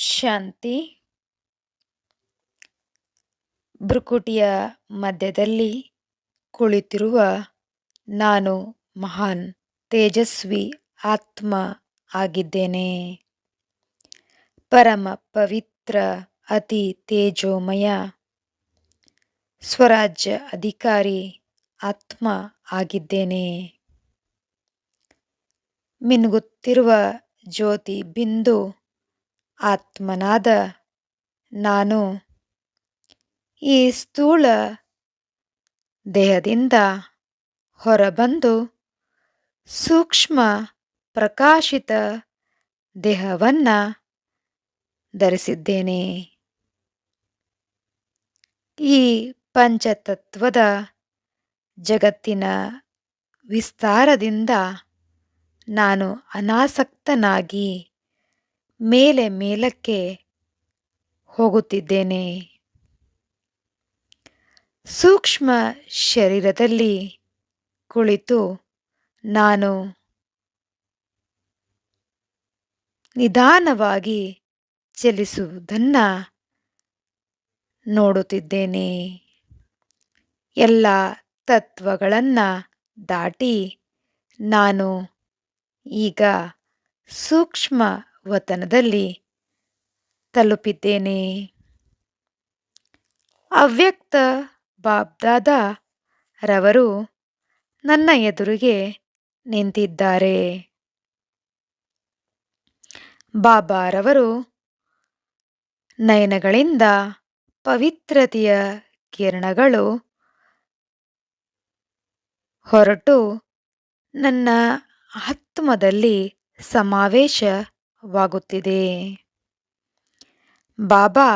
ಶಾಂತಿ ಭ್ರುಕುಟಿಯ ಮಧ್ಯದಲ್ಲಿ ಕುಳಿತಿರುವ ನಾನು ಮಹಾನ್, ತೇಜಸ್ವಿ ಆತ್ಮ ಆಗಿದ್ದೇನೆ. ಪರಮ ಪವಿತ್ರ ಅತಿ ತೇಜೋಮಯ ಸ್ವರಾಜ್ಯ ಅಧಿಕಾರಿ ಆತ್ಮ ಆಗಿದ್ದೇನೆ. ಮಿನುಗುತ್ತಿರುವ ಜ್ಯೋತಿ ಬಿಂದು ಆತ್ಮನಾದ ನಾನು ಈ ಸ್ಥೂಳ ದೇಹದಿಂದ ಹೊರಬಂದು ಸೂಕ್ಷ್ಮ ಪ್ರಕಾಶಿತ ದೇಹವನ್ನು ಧರಿಸಿದ್ದೇನೆ. ಈ ಪಂಚತತ್ವದ ಜಗತ್ತಿನ ವಿಸ್ತಾರದಿಂದ ನಾನು ಅನಾಸಕ್ತನಾಗಿ ಮೇಲೆ ಮೇಲಕ್ಕೆ ಹೋಗುತ್ತಿದ್ದೇನೆ. ಸೂಕ್ಷ್ಮ ಶರೀರದಲ್ಲಿ ಕುಳಿತು ನಾನು ನಿಧಾನವಾಗಿ ಚಲಿಸುವುದನ್ನು ನೋಡುತ್ತಿದ್ದೇನೆ. ಎಲ್ಲ ತತ್ವಗಳನ್ನು ದಾಟಿ ನಾನು ಈಗ ಸೂಕ್ಷ್ಮ ವತನದಲ್ಲಿ ತಲುಪಿದ್ದೇನೆ. ಅವ್ಯಕ್ತ ಬಾಬ್ದಾದ ರವರು ನನ್ನ ಎದುರಿಗೆ ನಿಂತಿದ್ದಾರೆ. ಬಾಬಾರವರು ನಯನಗಳಿಂದ ಪವಿತ್ರತೆಯ ಕಿರಣಗಳು ಹೊರಟು ನನ್ನ ಆತ್ಮದಲ್ಲಿ ಸಮಾವೇಶವಾಗುತ್ತಿದೆ ಬಾಬಾ,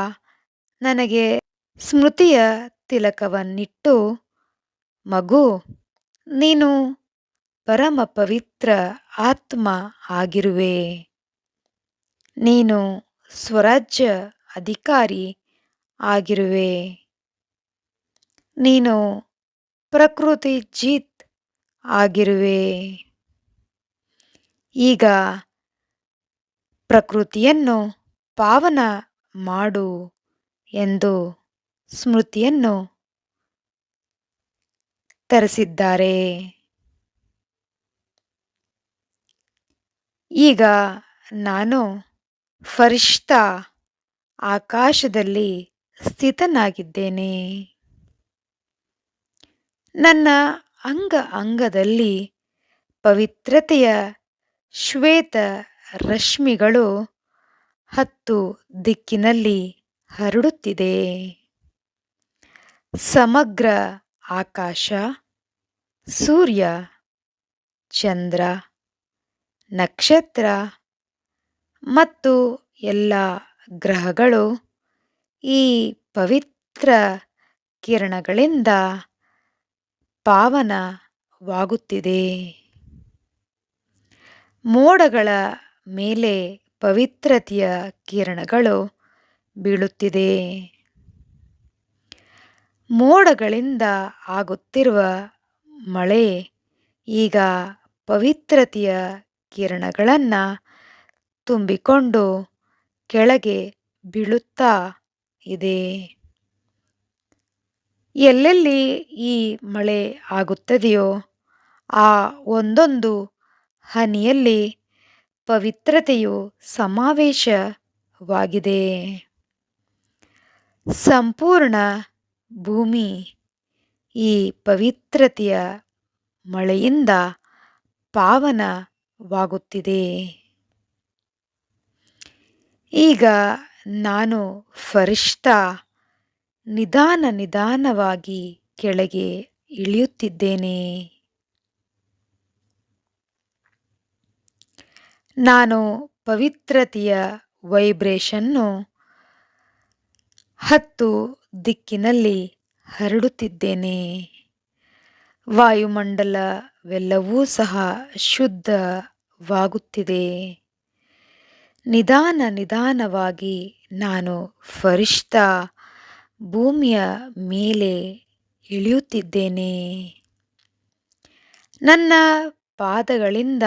ನನಗೆ ಸ್ಮೃತಿಯ ತಿಲಕವನ್ನಿಟ್ಟು, ಮಗು, ನೀನು ಪರಮ ಪವಿತ್ರ ಆತ್ಮ ಆಗಿರುವೆ. ನೀನು ಸ್ವರಾಜ್ಯ ಅಧಿಕಾರಿ ಆಗಿರುವೆ. ನೀನು ಪ್ರಕೃತಿ ಜೀತ್ ಆಗಿರುವೆ. ಈಗ ಪ್ರಕೃತಿಯನ್ನು ಪಾವನ ಮಾಡು ಎಂದು ಸ್ಮೃತಿಯನ್ನು ತರಿಸಿದ್ದಾರೆ. ಈಗ ನಾನು ಫರಿಷ್ಠ ಆಕಾಶದಲ್ಲಿ ಸ್ಥಿತನಾಗಿದ್ದೇನೆ. ನನ್ನ ಅಂಗ ಅಂಗದಲ್ಲಿ ಪವಿತ್ರತೆಯ ಶ್ವೇತ ರಶ್ಮಿಗಳು ಹತ್ತು ದಿಕ್ಕಿನಲ್ಲಿ ಹರಡುತ್ತಿದೆ. ಸಮಗ್ರ ಆಕಾಶ, ಸೂರ್ಯ, ಚಂದ್ರ, ನಕ್ಷತ್ರ ಮತ್ತು ಎಲ್ಲ ಗ್ರಹಗಳು ಈ ಪವಿತ್ರ ಕಿರಣಗಳಿಂದ ಪಾವನವಾಗುತ್ತಿದೆ. ಮೋಡಗಳ ಮೇಲೆ ಪವಿತ್ರತೆಯ ಕಿರಣಗಳು ಬೀಳುತ್ತಿದೆ. ಮೋಡಗಳಿಂದ ಆಗುತ್ತಿರುವ ಮಳೆ ಈಗ ಪವಿತ್ರತೆಯ ಕಿರಣಗಳನ್ನು ತುಂಬಿಕೊಂಡು ಕೆಳಗೆ ಬೀಳುತ್ತಾ ಇದೆ. ಎಲ್ಲೆಲ್ಲಿ ಈ ಮಳೆ ಆಗುತ್ತದೆಯೋ ಆ ಒಂದೊಂದು ಹನಿಯಲ್ಲಿ ಪವಿತ್ರತೆಯು ಸಮಾವೇಶವಾಗಿದೆ. ಸಂಪೂರ್ಣ ಭೂಮಿ ಈ ಪವಿತ್ರತೆಯ ಮಳೆಯಿಂದ ಪಾವನವಾಗುತ್ತಿದೆ. ಈಗ ನಾನು ಫರಿಷ್ಠ ನಿಧಾನ ನಿಧಾನವಾಗಿ ಕೆಳಗೆ ಇಳಿಯುತ್ತಿದ್ದೇನೆ. ನಾನು ಪವಿತ್ರತೆಯ ವೈಬ್ರೇಷನ್ನು ಹತ್ತು ದಿಕ್ಕಿನಲ್ಲಿ ಹರಡುತ್ತಿದ್ದೇನೆ. ವಾಯುಮಂಡಲವೆಲ್ಲವೂ ಸಹ ಶುದ್ಧವಾಗುತ್ತಿದೆ. ನಿಧಾನ ನಿಧಾನವಾಗಿ ನಾನು ಫರಿಷ್ಠ ಭೂಮಿಯ ಮೇಲೆ ಇಳಿಯುತ್ತಿದ್ದೇನೆ. ನನ್ನ ಪಾದಗಳಿಂದ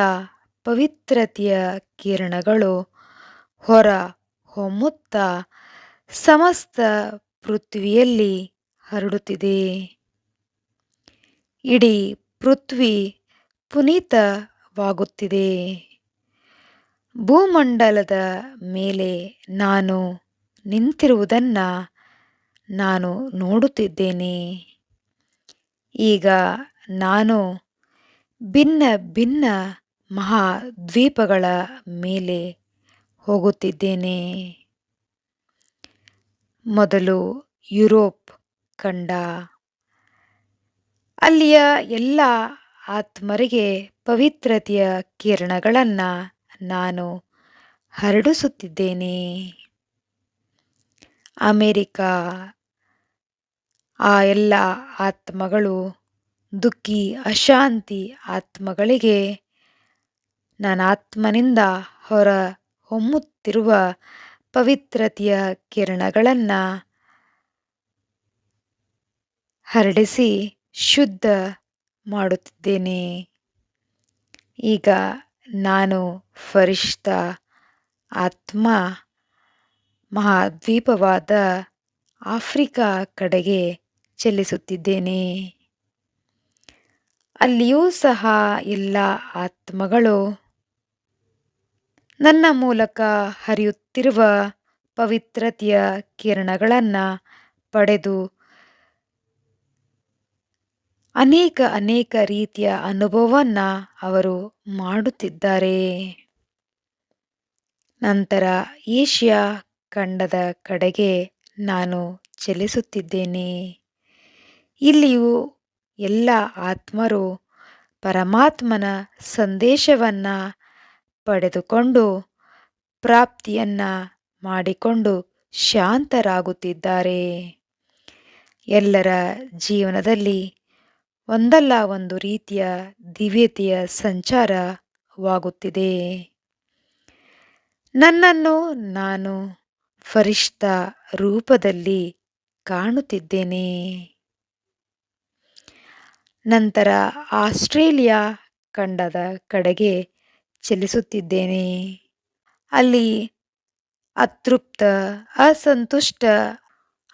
ಪವಿತ್ರತೆಯ ಕಿರಣಗಳು ಹೊರ ಹೊಮ್ಮುತ್ತ ಸಮಸ್ತ ಪೃಥ್ವಿಯಲ್ಲಿ ಹರಡುತ್ತಿದೆ. ಇಡೀ ಪೃಥ್ವಿ ಪುನೀತವಾಗುತ್ತಿದೆ. ಭೂಮಂಡಲದ ಮೇಲೆ ನಾನು ನಿಂತಿರುವುದನ್ನು ನಾನು ನೋಡುತ್ತಿದ್ದೇನೆ. ಈಗ ನಾನು ಭಿನ್ನ ಭಿನ್ನ ಮಹಾದ್ವೀಪಗಳ ಮೇಲೆ ಹೋಗುತ್ತಿದ್ದೇನೆ. ಮೊದಲು ಯುರೋಪ್ ಖಂಡ ಅಲ್ಲಿಯ ಎಲ್ಲ ಆತ್ಮರಿಗೆ ಪವಿತ್ರತೆಯ ಕಿರಣಗಳನ್ನು ನಾನು ಹರಡಿಸುತ್ತಿದ್ದೇನೆ. ಅಮೇರಿಕಾ ಆ ಎಲ್ಲ ಆತ್ಮಗಳು ದುಃಖಿ ಅಶಾಂತಿ ಆತ್ಮಗಳಿಗೆ ನನ್ನ ಆತ್ಮನಿಂದ ಹೊರ ಹೊಮ್ಮುತ್ತಿರುವ ಪವಿತ್ರತೆಯ ಕಿರಣಗಳನ್ನು ಹರಡಿಸಿ ಶುದ್ಧ ಮಾಡುತ್ತಿದ್ದೇನೆ. ಈಗ ನಾನು ಫರಿಷ್ಠ ಆತ್ಮ ಮಹಾದ್ವೀಪವಾದ ಆಫ್ರಿಕಾ ಕಡೆಗೆ ಚಲಿಸುತ್ತಿದ್ದೇನೆ. ಅಲ್ಲಿಯೂ ಸಹ ಎಲ್ಲ ಆತ್ಮಗಳು ನನ್ನ ಮೂಲಕ ಹರಿಯುತ್ತಿರುವ ಪವಿತ್ರತೆಯ ಕಿರಣಗಳನ್ನು ಪಡೆದು ಅನೇಕ ಅನೇಕ ರೀತಿಯ ಅನುಭವವನ್ನು ಅವರು ಮಾಡುತ್ತಿದ್ದಾರೆ. ನಂತರ ಏಷ್ಯಾ ಖಂಡದ ಕಡೆಗೆ ನಾನು ಚಲಿಸುತ್ತಿದ್ದೇನೆ. ಇಲ್ಲಿಯೂ ಎಲ್ಲ ಆತ್ಮರು ಪರಮಾತ್ಮನ ಸಂದೇಶವನ್ನು ಪಡೆದುಕೊಂಡು ಪ್ರಾಪ್ತಿಯನ್ನು ಮಾಡಿಕೊಂಡು ಶಾಂತರಾಗುತ್ತಿದ್ದಾರೆ. ಎಲ್ಲರ ಜೀವನದಲ್ಲಿ ಒಂದಲ್ಲ ಒಂದು ರೀತಿಯ ದಿವ್ಯತೆಯ ಸಂಚಾರವಾಗುತ್ತಿದೆ. ನನ್ನನ್ನು ನಾನು ಫರಿಷ್ಠ ರೂಪದಲ್ಲಿ ಕಾಣುತ್ತಿದ್ದೇನೆ. ನಂತರ ಆಸ್ಟ್ರೇಲಿಯಾ ಖಂಡದ ಕಡೆಗೆ ಚಲಿಸುತ್ತಿದ್ದೇನೆ. ಅಲ್ಲಿ ಅತೃಪ್ತ, ಅಸಂತುಷ್ಟ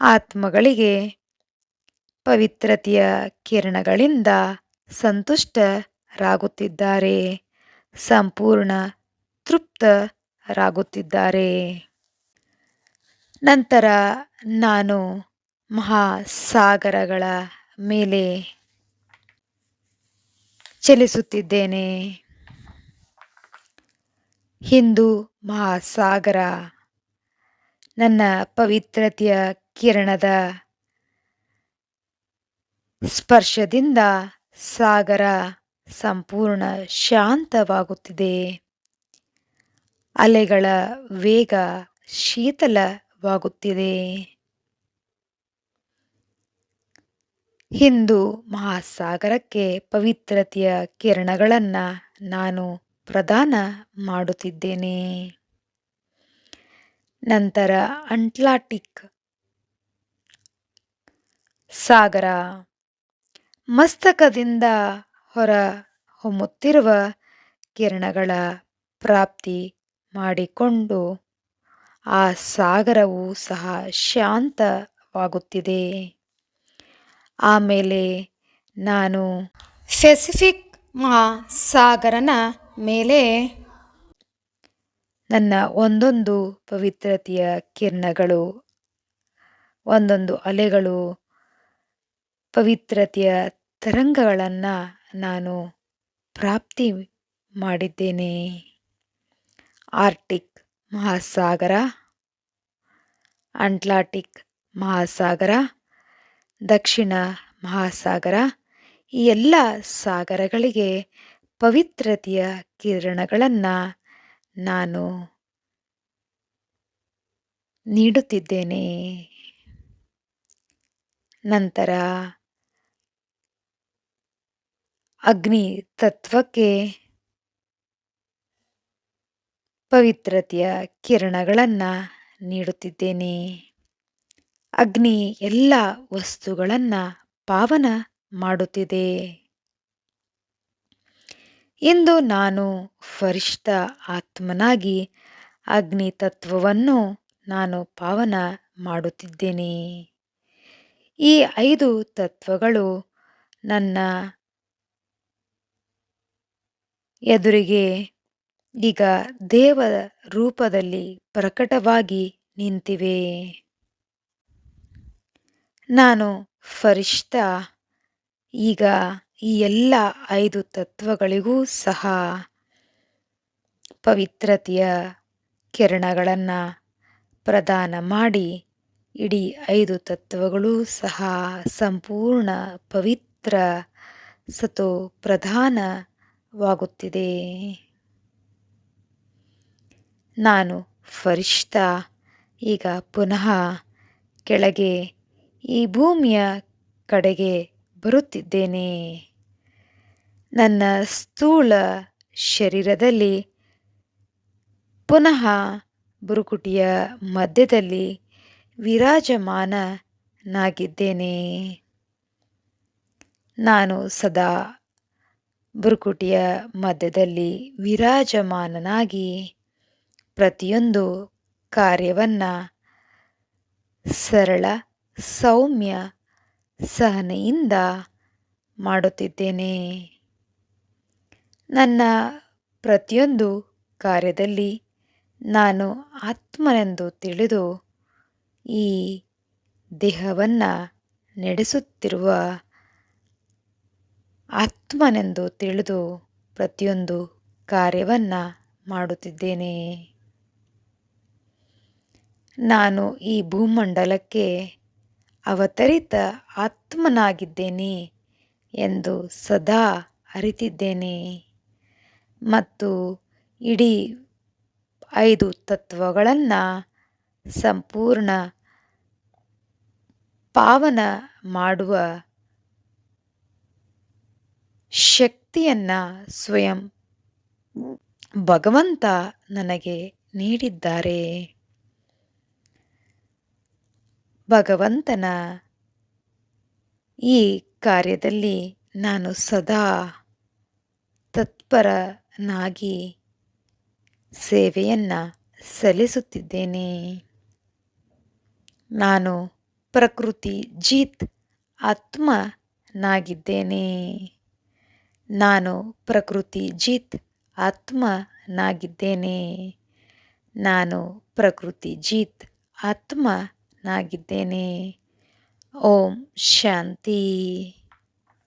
ಆತ್ಮಗಳಿಗೆ ಪವಿತ್ರತೆಯ ಕಿರಣಗಳಿಂದ ಸಂತುಷ್ಟರಾಗುತ್ತಿದ್ದಾರೆ, ಸಂಪೂರ್ಣ ತೃಪ್ತರಾಗುತ್ತಿದ್ದಾರೆ. ನಂತರ ನಾನು ಮಹಾಸಾಗರಗಳ ಮೇಲೆ ಚಲಿಸುತ್ತಿದ್ದೇನೆ. ಹಿಂದೂ ಮಹಾಸಾಗರ. ನನ್ನ ಪವಿತ್ರತೆಯ ಕಿರಣದ ಸ್ಪರ್ಶದಿಂದ ಸಾಗರ ಸಂಪೂರ್ಣ ಶಾಂತವಾಗುತ್ತಿದೆ. ಅಲೆಗಳ ವೇಗ ಶೀತಲವಾಗುತ್ತಿದೆ. ಹಿಂದೂ ಮಹಾಸಾಗರಕ್ಕೆ ಪವಿತ್ರತೆಯ ಕಿರಣಗಳನ್ನು ನಾನು ಪ್ರದಾನ ಮಾಡುತ್ತಿದ್ದೇನೆ. ನಂತರ ಅಂಟ್ಲಾಟಿಕ್ ಸಾಗರ ಮಸ್ತಕದಿಂದ ಹೊರ ಹೊಮ್ಮುತ್ತಿರುವ ಕಿರಣಗಳ ಪ್ರಾಪ್ತಿ ಮಾಡಿಕೊಂಡು ಆ ಸಾಗರವು ಸಹ ಶಾಂತವಾಗುತ್ತಿದೆ. ಆಮೇಲೆ ನಾನು ಪೆಸಿಫಿಕ್ ಮಹಾಸಾಗರನ ಮೇಲೆ ನನ್ನ ಒಂದೊಂದು ಪವಿತ್ರತೆಯ ಕಿರಣಗಳು, ಒಂದೊಂದು ಅಲೆಗಳು ಪವಿತ್ರತೆಯ ತರಂಗಗಳನ್ನು ನಾನು ಪ್ರಾಪ್ತಿ ಮಾಡಿದ್ದೇನೆ. ಆರ್ಟಿಕ್ ಮಹಾಸಾಗರ, ಅಂಟ್ಲಾಟಿಕ್ ಮಹಾಸಾಗರ, ದಕ್ಷಿಣ ಮಹಾಸಾಗರ ಈ ಎಲ್ಲ ಸಾಗರಗಳಿಗೆ ಪವಿತ್ರತೆಯ ಕಿರಣಗಳನ್ನು ನಾನು ನೀಡುತ್ತಿದ್ದೇನೆ. ನಂತರ ಅಗ್ನಿ ತತ್ವಕ್ಕೆ ಪವಿತ್ರತೆಯ ಕಿರಣಗಳನ್ನು ನೀಡುತ್ತಿದ್ದೇನೆ. ಅಗ್ನಿ ಎಲ್ಲ ವಸ್ತುಗಳನ್ನು ಪಾವನ ಮಾಡುತ್ತಿದೆ. ಇಂದು ನಾನು ಫರಿಷ್ಠ ಆತ್ಮನಾಗಿ ಅಗ್ನಿ ತತ್ವವನ್ನು ನಾನು ಪಾವನ ಮಾಡುತ್ತಿದ್ದೇನೆ. ಈ ಐದು ತತ್ವಗಳು ನನ್ನ ಎದುರಿಗೆ ಈಗ ದೇವ ರೂಪದಲ್ಲಿ ಪ್ರಕಟವಾಗಿ ನಿಂತಿವೆ. ನಾನು ಫರಿಷ್ಠ, ಈಗ ಈ ಎಲ್ಲ ಐದು ತತ್ವಗಳಿಗೂ ಸಹ ಪವಿತ್ರತೆಯ ಕಿರಣಗಳನ್ನು ಪ್ರದಾನ ಮಾಡಿ ಇಡೀ ಐದು ತತ್ವಗಳು ಸಹ ಸಂಪೂರ್ಣ ಪವಿತ್ರ ಸತೋ ಪ್ರಧಾನವಾಗುತ್ತಿದೆ. ನಾನು ಫರಿಷ್ಠ, ಈಗ ಪುನಃ ಕೆಳಗೆ ಈ ಭೂಮಿಯ ಕಡೆಗೆ ಬರುತ್ತಿದ್ದೇನೆ. ನನ್ನ ಸ್ಥೂಳ ಶರೀರದಲ್ಲಿ, ಪುನಃ ಬುರುಕುಟಿಯ ಮಧ್ಯದಲ್ಲಿ ವಿರಾಜಮಾನನಾಗಿದ್ದೇನೆ. ನಾನು ಸದಾ ಬುರುಕುಟಿಯ ಮಧ್ಯದಲ್ಲಿ ವಿರಾಜಮಾನನಾಗಿ ಪ್ರತಿಯೊಂದು ಕಾರ್ಯವನ್ನು ಸರಳ ಸೌಮ್ಯ ಸಹನೆಯಿಂದ ಮಾಡುತ್ತಿದ್ದೇನೆ. ನನ್ನ ಪ್ರತಿಯೊಂದು ಕಾರ್ಯದಲ್ಲಿ ನಾನು ಆತ್ಮನೆಂದು ತಿಳಿದು ಈ ದೇಹವನ್ನು ನಡೆಸುತ್ತಿರುವ ಆತ್ಮನೆಂದು ತಿಳಿದು ಪ್ರತಿಯೊಂದು ಕಾರ್ಯವನ್ನು ಮಾಡುತ್ತಿದ್ದೇನೆ. ನಾನು ಈ ಭೂಮಂಡಲಕ್ಕೆ ಅವತರಿತ ಆತ್ಮನಾಗಿದ್ದೇನೆ ಎಂದು ಸದಾ ಅರಿತಿದ್ದೇನೆ. ಮತ್ತು ಇಡೀ ಐದು ತತ್ವಗಳನ್ನು ಸಂಪೂರ್ಣ ಪಾವನ ಮಾಡುವ ಶಕ್ತಿಯನ್ನು ಸ್ವಯಂ ಭಗವಂತ ನನಗೆ ನೀಡಿದ್ದಾರೆ. ಭಗವಂತನ ಈ ಕಾರ್ಯದಲ್ಲಿ ನಾನು ಸದಾ ತತ್ಪರನಾಗಿ ಸೇವೆಯನ್ನು ಸಲ್ಲಿಸುತ್ತಿದ್ದೇನೆ. ನಾನು ಪ್ರಕೃತಿ ಜೀತ್ ಆತ್ಮನಾಗಿದ್ದೇನೆ. ನಾನು ಪ್ರಕೃತಿ ಜೀತ್ ಆತ್ಮನಾಗಿದ್ದೇನೆ. ನಾನು ಪ್ರಕೃತಿ ಜೀತ್ ಆತ್ಮನಾಗಿದ್ದೇನೆ. ಓಂ ಶಾಂತಿ.